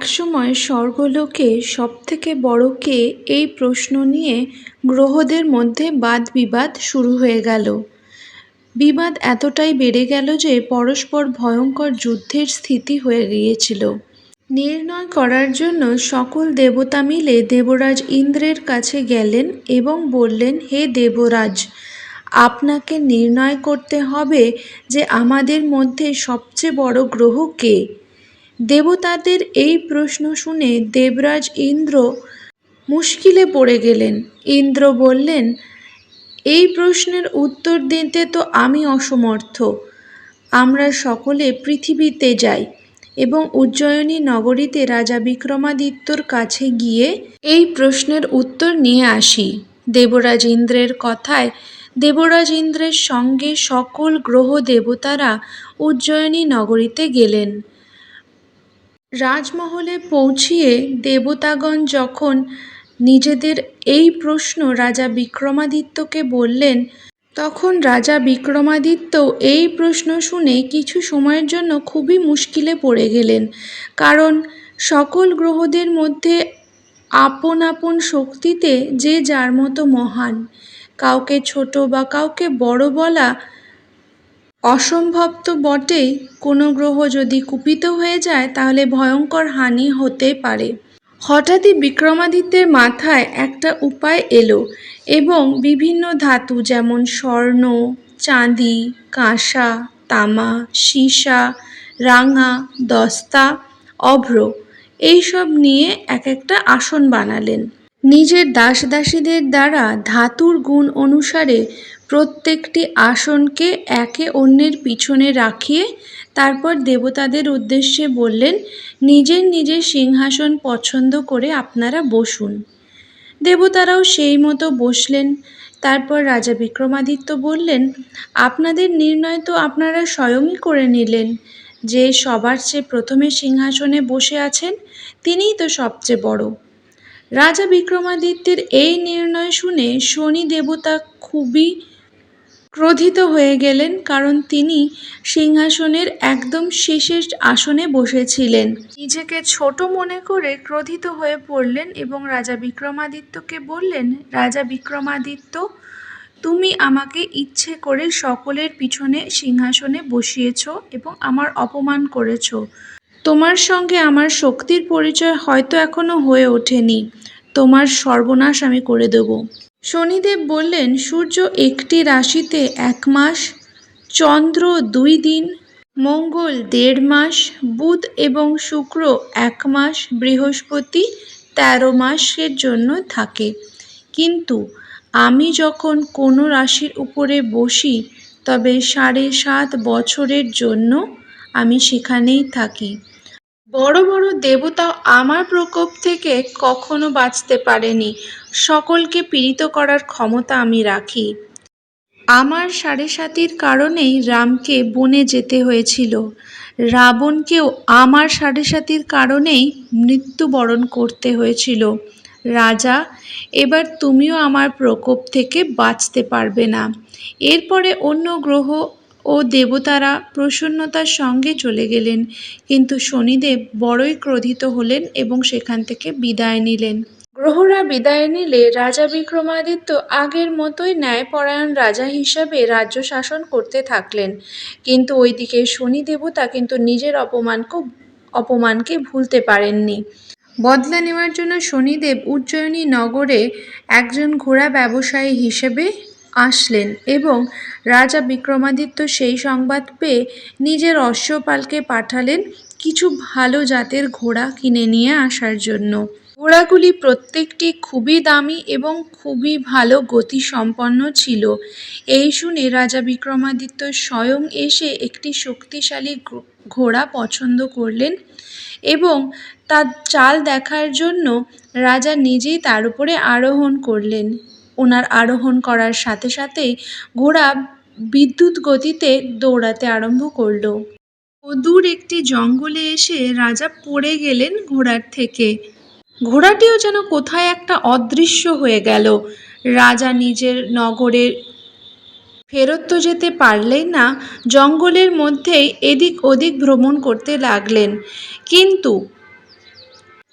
একসময় স্বর্গলোকে সবথেকে বড় কে এই প্রশ্ন নিয়ে গ্রহদের মধ্যে বাদ-বিবাদ শুরু হয়ে গেল। বিবাদ এতটাই বেড়ে গেল যে পরস্পর ভয়ঙ্কর যুদ্ধের স্থিতি হয়ে গিয়েছিল। নির্ণয় করার জন্য সকল দেবতা মিলে দেবরাজ ইন্দ্রের কাছে গেলেন এবং বললেন, হে দেবরাজ, আপনাকে নির্ণয় করতে হবে যে আমাদের মধ্যে সবচেয়ে বড় গ্রহ কে। দেবতাদের এই প্রশ্ন শুনে দেবরাজ ইন্দ্র মুশকিলে পড়ে গেলেন। ইন্দ্র বললেন, এই প্রশ্নের উত্তর দিতে তো আমি অসমর্থ। আমরা সকলে পৃথিবীতে যাই এবং উজ্জয়িনী নগরীতে রাজা বিক্রমাদিত্যর কাছে গিয়ে এই প্রশ্নের উত্তর নিয়ে আসি। দেবরাজ ইন্দ্রের কথায় দেবরাজ ইন্দ্রের সঙ্গে সকল গ্রহ দেবতারা উজ্জয়িনী নগরীতে গেলেন। রাজমহলে পৌঁছিয়ে দেবতাগণ যখন নিজেদের এই প্রশ্ন রাজা বিক্রমাদিত্যকে বললেন, তখন রাজা বিক্রমাদিত্য এই প্রশ্ন শুনে কিছু সময়ের জন্য খুবই মুশকিলে পড়ে গেলেন। কারণ সকল গ্রহদের মধ্যে আপন আপন শক্তিতে যে যার মতো মহান। কাউকে ছোট বা কাউকে বড় বলা অসম্ভব তো বটেই কোনো গ্রহ যদি কুপিত হয়ে যায় তাহলে ভয়ঙ্কর হানি হতে পারে। হঠাৎই বিক্রমাদিত্যের মাথায় একটা উপায় এলো এবং বিভিন্ন ধাতু যেমন স্বর্ণ, চাঁদি, কাঁসা, তামা, সীসা, রাঙা, দস্তা, অভ্র এইসব নিয়ে এক একটা আসন বানালেন। নিজের দাস-দাসীদের দ্বারা ধাতুর গুণ অনুসারে প্রত্যেকটি আসনকে একে অন্যের পিছনে রাখিয়ে তারপর দেবতাদের উদ্দেশ্যে বললেন, নিজের নিজের সিংহাসন পছন্দ করে আপনারা বসুন। দেবতারাও সেই মতো বসলেন। তারপর রাজা বিক্রমাদিত্য বললেন, আপনাদের নির্ণয় তো আপনারা স্বয়ংই করে নিলেন। যে সবার চেয়ে প্রথমে সিংহাসনে বসে আছেন, তিনিই তো সবচেয়ে বড়। রাজা বিক্রমাদিত্যের এই নির্ণয় শুনে শনি দেবতা খুবই ক্রোধিত হয়ে গেলেন, কারণ তিনি সিংহাসনের একদম শেষের আসনে বসেছিলেন। নিজেকে ছোট মনে করে ক্রোধিত হয়ে পড়লেন এবং রাজা বিক্রমাদিত্যকে বললেন, রাজা বিক্রমাদিত্য, তুমি আমাকে ইচ্ছে করে সকলের পিছনে সিংহাসনে বসিয়েছ এবং আমার অপমান করেছ। তোমার সঙ্গে আমার শক্তির পরিচয় হয়তো এখনও হয়ে ওঠেনি। তোমার সর্বনাশ আমি করে দেব। শনিদেব বললেন সূর্য একটি রাশিতে এক মাস, চন্দ্র দুই দিন, মঙ্গল দেড় মাস, বুধ এবং শুক্র এক মাস, বৃহস্পতি তেরো মাসের জন্য থাকে। কিন্তু আমি যখন কোনো রাশির উপরে বসি তবে সাড়ে সাত বছরের জন্য আমি সেখানেই থাকি। বড় বড় দেবতাও আমার প্রকোপ থেকে কখনো বাঁচতে পারেনি। সকলকে পীড়িত করার ক্ষমতা আমি রাখি। আমার সাড়ে সাতির কারণেই রামকে বনে যেতে হয়েছিল। রাবণকেও আমার সাড়ে সাতির কারণেই মৃত্যুবরণ করতে হয়েছিল। রাজা, এবার তুমিও আমার প্রকোপ থেকে বাঁচতে পারবে না। এরপরে অন্য গ্রহ ও দেবতারা প্রসন্নতার সঙ্গে চলে গেলেন। কিন্তু শনিদেব বড়ই ক্রোধিত হলেন এবং সেখান থেকে বিদায় নিলেন। গ্রহরা বিদায় নিলে রাজা বিক্রমাদিত্য আগের মতোই ন্যায়পরায়ণ রাজা হিসাবে রাজ্য শাসন করতে থাকলেন। কিন্তু ঐদিকে শনি দেবতা কিন্তু নিজের অপমানকে ভুলতে পারেননি। বদলা নেওয়ার জন্য শনিদেব উজ্জয়িনী নগরে একজন ঘোড়া ব্যবসায়ী হিসেবে আসলেন এবং রাজা বিক্রমাদিত্য সেই সংবাদ পেয়ে নিজের অশ্বপালকে পাঠালেন কিছু ভালো জাতের ঘোড়া কিনে নিয়ে আসার জন্য। ঘোড়াগুলি প্রত্যেকটি খুবই দামি এবং খুবই ভালো গতিসম্পন্ন ছিল। এই শুনে রাজা বিক্রমাদিত্য স্বয়ং এসে একটি শক্তিশালী ঘোড়া পছন্দ করলেন এবং তার চাল দেখার জন্য রাজা নিজেই তার উপরে আরোহণ করলেন। ওনার আরোহণ করার সাথে সাথেই ঘোড়া বিদ্যুৎ গতিতে দৌড়াতে আরম্ভ করল। অদূর একটি জঙ্গলে এসে রাজা পড়ে গেলেন ঘোড়ার থেকে। ঘোড়াটিও যেন কোথায় একটা অদৃশ্য হয়ে গেল। রাজা নিজের নগরে ফেরত তো যেতে পারলেন না, জঙ্গলের মধ্যেই এদিক ওদিক ভ্রমণ করতে লাগলেন। কিন্তু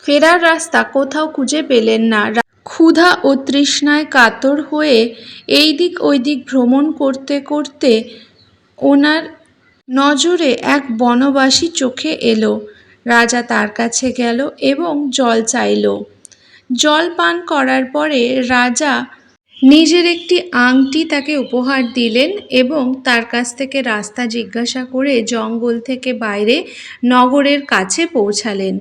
ফেরার রাস্তা কোথাও খুঁজে পেলেন না ক্ষুধা ও তৃষ্ণায় কাতর হয়ে এই দিক ওই দিক ভ্রমণ করতে করতে ওনার নজরে এক বনবাসী চোখে এলো। রাজা তার কাছে গেল এবং জল চাইল। জল পান করার পরে রাজা নিজের একটি আংটি তাকে উপহার দিলেন এবং তার কাছ থেকে রাস্তা জিজ্ঞাসা করে জঙ্গল থেকে বাইরে নগরের কাছে পৌঁছালেন।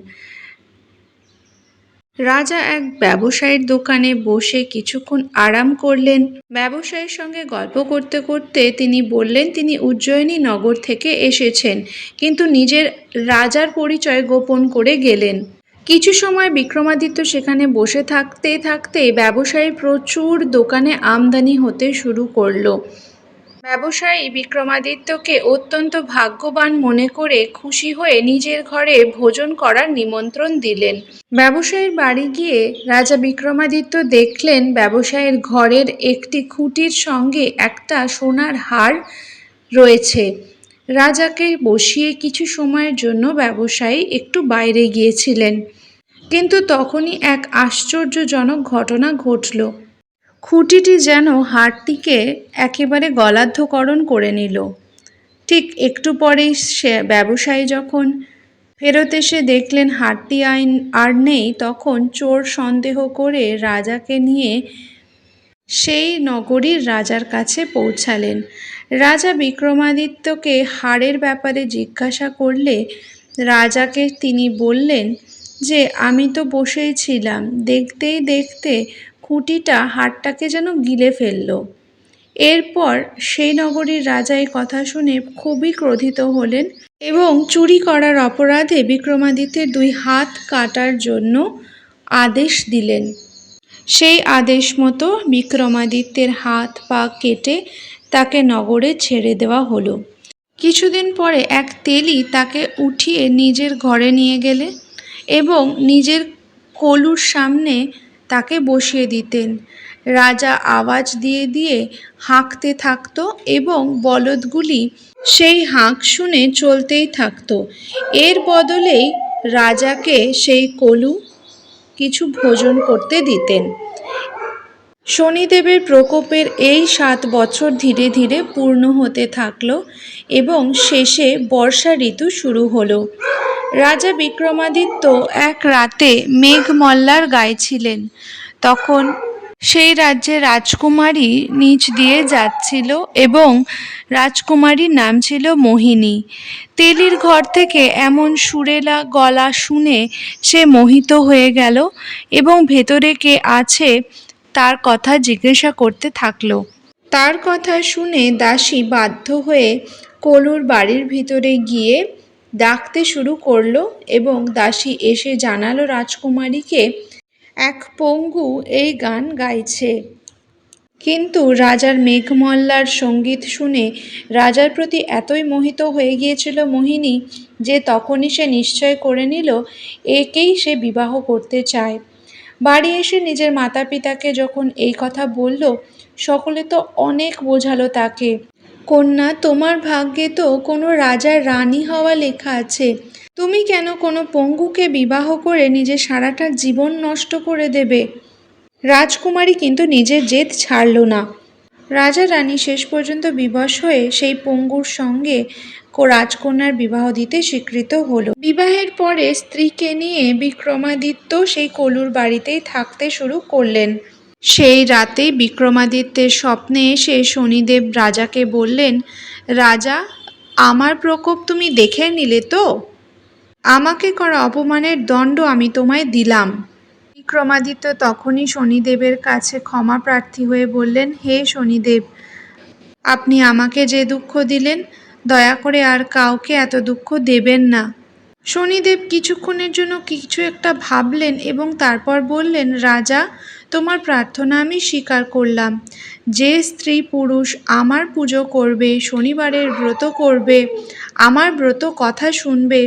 রাজা এক ব্যবসায়ীর দোকানে বসে কিছুক্ষণ আরাম করলেন। ব্যবসায়ীর সঙ্গে গল্প করতে করতে তিনি বললেন, তিনি উজ্জয়িনী নগর থেকে এসেছেন, কিন্তু নিজের রাজার পরিচয় গোপন করে গেলেন। কিছু সময় বিক্রমাদিত্য সেখানে বসে থাকতে থাকতে ব্যবসায়ী প্রচুর দোকানে আমদানি হতে শুরু করল। ব্যবসায়ী বিক্রমাদিত্যকে অত্যন্ত ভাগ্যবান মনে করে খুশি হয়ে নিজের ঘরে ভোজন করার নিমন্ত্রণ দিলেন। ব্যবসায়ীর বাড়ি গিয়ে রাজা বিক্রমাদিত্য দেখলেন ব্যবসায়ীর ঘরের একটি খুঁটির সঙ্গে একটা সোনার হার রয়েছে। রাজাকে বসিয়ে কিছু সময়ের জন্য ব্যবসায়ী একটু বাইরে গিয়েছিলেন। কিন্তু তখনই এক আশ্চর্যজনক ঘটনা ঘটল। খুঁটিটি যেন হাড়টিকে একেবারে গলাধ্যকরণ করে নিল। ঠিক একটু পরেই সে ব্যবসায়ী যখন ফেরত এসে দেখলেন হাড়টি আইন আর নেই, তখন চোর সন্দেহ করে রাজাকে নিয়ে সেই নগরীর রাজার কাছে পৌঁছালেন। রাজা বিক্রমাদিত্যকে হাড়ের ব্যাপারে জিজ্ঞাসা করলে রাজাকে তিনি বললেন যে, আমি তো বসেই ছিলাম। দেখতেই দেখতে খুঁটিটা হাড়টাকে যেন গিলে ফেলল। এরপর সেই নগরীর রাজা এই কথা শুনে খুবই ক্রোধিত হলেন এবং চুরি করার অপরাধে বিক্রমাদিত্যের দুই হাত কাটার জন্য আদেশ দিলেন। সেই আদেশ মতো বিক্রমাদিত্যের হাত পা কেটে তাকে নগরে ছেড়ে দেওয়া হলো। কিছুদিন পরে এক তেলি তাকে উঠিয়ে নিজের ঘরে নিয়ে গেলে এবং নিজের কলুর সামনে তাকে বসিয়ে দিতেন। রাজা আওয়াজ দিয়ে দিয়ে হাঁকতে থাকতো এবং বলদগুলি সেই হাঁক শুনে চলতেই থাকতো। এর বদলেই রাজাকে সেই কলু কিছু ভোজন করতে দিতেন। শনিদেবের প্রকোপের এই সাত বছর ধীরে ধীরে পূর্ণ হতে থাকল এবং শেষে বর্ষা ঋতু শুরু হলো। রাজা বিক্রমাদিত্য এক রাতে মেঘমল্লার গায়ে ছিলেন তখন সেই রাজ্যে রাজকুমারী নিচ দিয়ে যাচ্ছিল এবং রাজকুমারীর নাম ছিল মোহিনী। তেলির ঘর থেকে এমন সুরেলা গলা শুনে সে মোহিত হয়ে গেল এবং ভেতরে কে আছে তার কথা জিজ্ঞাসা করতে থাকল। তার কথা শুনে দাসী বাধ্য হয়ে কলুর বাড়ির ভিতরে গিয়ে ডাকতে শুরু করল এবং দাসী এসে জানালো রাজকুমারীকে, এক পঙ্গু এই গান গাইছে। কিন্তু রাজার মেঘমল্লার সংগীত শুনে রাজার প্রতি এতই মোহিত হয়ে গিয়েছিল মোহিনী যে তখনই সে নিশ্চয় করে নিল, একেই সে বিবাহ করতে চায়। বাড়ি এসে নিজের মাতা পিতাকে যখন এই কথা বলল, সকলে তো অনেক বোঝালো তাকে। কন্যা, তোমার ভাগ্যে তো কোনো রাজার রানী হওয়া লেখা আছে। তুমি কেন কোনো পঙ্গুকে বিবাহ করে নিজের সারাটা জীবন নষ্ট করে দেবে? রাজকুমারী কিন্তু নিজের জেদ ছাড়ল না। রাজা রানী শেষ পর্যন্ত বিবশ হয়ে সেই পঙ্গুর সঙ্গে রাজকন্যার বিবাহ দিতে স্বীকৃত হলো। বিবাহের পরে স্ত্রীকে নিয়ে বিক্রমাদিত্য সেই কলুর বাড়িতেই থাকতে শুরু করলেন। সেই রাতেই বিক্রমাদিত্যের স্বপ্নে এসে শনিদেব রাজাকে বললেন, রাজা, আমার প্রকোপ তুমি দেখে নিলে তো? আমাকে করা অপমানের দণ্ড আমি তোমায় দিলাম। বিক্রমাদিত্য তখনই শনিদেবের কাছে ক্ষমা প্রার্থী হয়ে বললেন, হে শনিদেব, আপনি আমাকে যে দুঃখ দিলেন, দয়া করে আর কাউকে এত দুঃখ দেবেন না। শনিদেব কিছুক্ষণের জন্য কিছু একটা ভাবলেন এবং তারপর বললেন, রাজা তোমার প্রার্থনা আমি স্বীকার করলাম। যে স্ত্রী পুরুষ আমার পুজো করবে, শনিবারের ব্রত করবে, আমার ব্রত কথা শুনবে,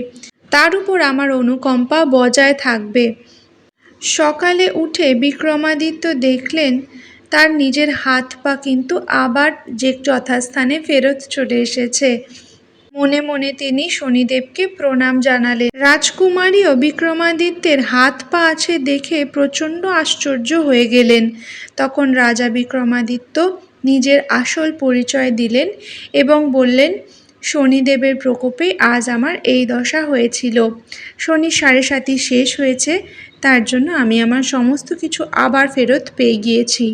তার উপর আমার অনুকম্পা বজায় থাকবে। সকালে উঠে বিক্রমাদিত্য দেখলেন, তার নিজের হাত পা কিন্তু আবার যে যথাস্থানে ফেরত চলে এসেছে। মনে মনে তিনি শনিদেবকে প্রণাম জানালেন। রাজকুমারীও বিক্রমাদিত্যের হাত পা আছে দেখে প্রচণ্ড আশ্চর্য হয়ে গেলেন। তখন রাজা বিক্রমাদিত্য নিজের আসল পরিচয় দিলেন এবং বললেন, শনিদেবের প্রকোপে আজ আমার এই দশা হয়েছিল। শনি সাড়ে সাতি শেষ হয়েছে, তার জন্য আমি আমার সমস্ত কিছু আবার ফেরত পেয়ে গিয়েছি।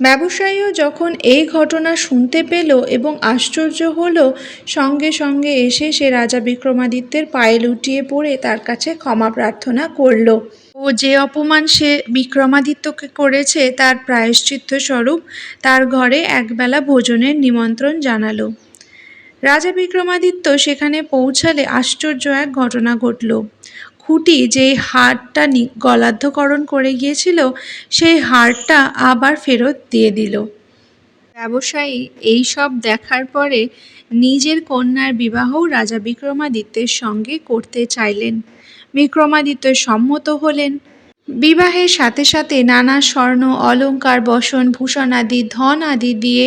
ব্যবসায়ীও যখন এই ঘটনা শুনতে পেল এবং আশ্চর্য হল, সঙ্গে সঙ্গে এসে সে রাজা বিক্রমাদিত্যের পায়ে লুটিয়ে পড়ে তার কাছে ক্ষমা প্রার্থনা করল। ও যে অপমান সে বিক্রমাদিত্যকে করেছে তার প্রায়শ্চিত্ত স্বরূপ তার ঘরে একবেলা ভোজনের নিমন্ত্রণ জানালো। রাজা বিক্রমাদিত্য সেখানে পৌঁছালে আশ্চর্য এক ঘটনা ঘটল। খুঁটি যে হারটা গলাধ্যকরণ করে গিয়েছিল, সেই হারটা আবার ফেরত দিয়ে দিল। ব্যবসায়ী এই সব দেখার পরে নিজের কন্যার বিবাহও রাজা বিক্রমাদিত্যের সঙ্গে করতে চাইলেন। বিক্রমাদিত্য সম্মত হলেন। বিবাহের সাথে সাথে নানা স্বর্ণ অলংকার বসন, ভূষণ আদি, ধন আদি দিয়ে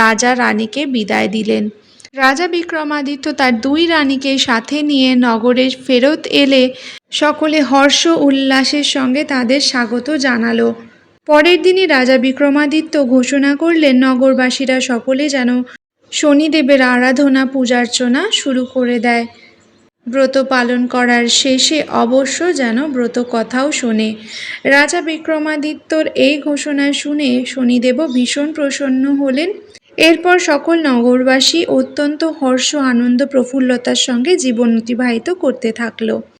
রাজা রানীকে বিদায় দিলেন। রাজা বিক্রমাদিত্য তার দুই রানীকে সাথে নিয়ে নগরে ফেরত এলে সকলে হর্ষ উল্লাসের সঙ্গে তাদের স্বাগত জানালো। পরের দিনই রাজা বিক্রমাদিত্য ঘোষণা করলেন, নগরবাসীরা সকলে যেন শনিদেবের আরাধনা, পূজার্চনা শুরু করে দেয়। ব্রত পালন করার শেষে অবশ্য যেন ব্রত কথাও শোনে। রাজা বিক্রমাদিত্যর এই ঘোষণা শুনে শনিদেবও ভীষণ প্রসন্ন হলেন। এরপর সকল নগরবাসী অত্যন্ত হর্ষ আনন্দ প্রফুল্লতার সঙ্গে জীবন অতিবাহিত করতে থাকল।